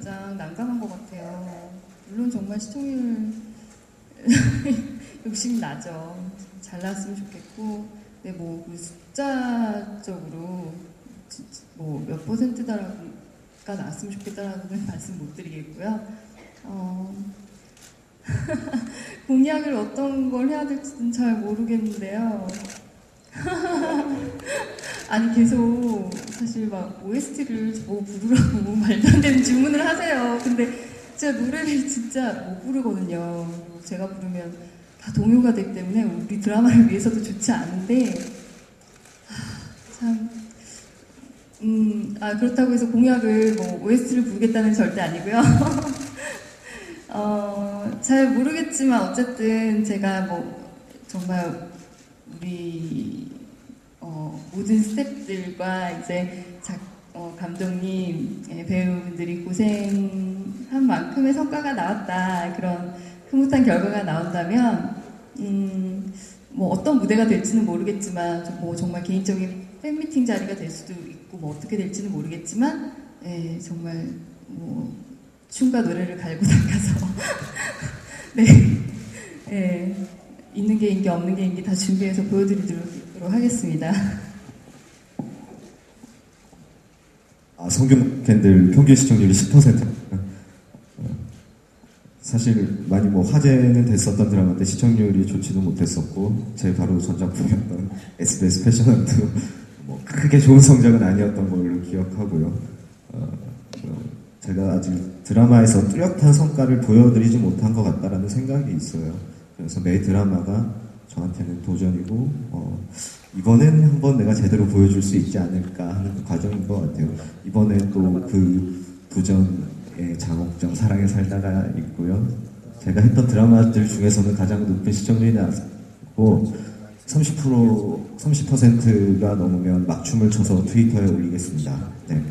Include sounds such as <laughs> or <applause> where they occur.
가장 난감한 것 같아요. 물론 정말 시청률 <laughs> 욕심이 나죠. 잘 나왔으면 좋겠고, 네, 뭐, 그 숫자적으로 뭐 몇 퍼센트다가 나왔으면 좋겠다라는 <laughs> 말씀 못 드리겠고요. 어, <laughs> 공약을 어떤 걸 해야 될지는 잘 모르겠는데요. 아니 계속 사실 막 OST를 뭐 부르라고 <laughs> 말도 안 되는 주문을 하세요. 근데 제가 노래를 진짜 못 부르거든요. 제가 부르면 다 동요가 되기 때문에 우리 드라마를 위해서도 좋지 않은데 참 음, 아 그렇다고 해서 공약을 뭐 OST를 부르겠다는 절대 아니고요. <laughs> 어, 잘 모르겠지만 어쨌든 제가 뭐 정말 우리 어, 모든 스태프들과 이제 작, 어, 감독님, 예, 배우분들이 고생한 만큼의 성과가 나왔다 그런 흐뭇한 결과가 나온다면 음, 뭐 어떤 무대가 될지는 모르겠지만 뭐 정말 개인적인 팬미팅 자리가 될 수도 있고 뭐 어떻게 될지는 모르겠지만 예, 정말 뭐 춤과 노래를 갈고 <laughs> 닦아서 네, 예, 있는 게 인기 없는 게 인기 다 준비해서 보여드리도록 하겠습니다. 아, 성균 캔들 평균 시청률이 10%. 사실 많이 뭐 화제는 됐었던 드라마인데 시청률이 좋지도 못했었고 제 바로 전작품이었던 SBS 패션한도 뭐 크게 좋은 성적은 아니었던 걸로 기억하고요. 어, 어, 제가 아직 드라마에서 뚜렷한 성과를 보여드리지 못한 것 같다라는 생각이 있어요. 그래서 매 드라마가 저한테는 도전이고 어, 이번엔 한번 내가 제대로 보여줄 수 있지 않을까 하는 그 과정인 것 같아요. 이번에 또 그 도전의 장옥정 사랑에 살다가 있고요. 제가 했던 드라마들 중에서는 가장 높은 시청률이 나왔고 30% 30%가 넘으면 막춤을 춰서 트위터에 올리겠습니다. 네.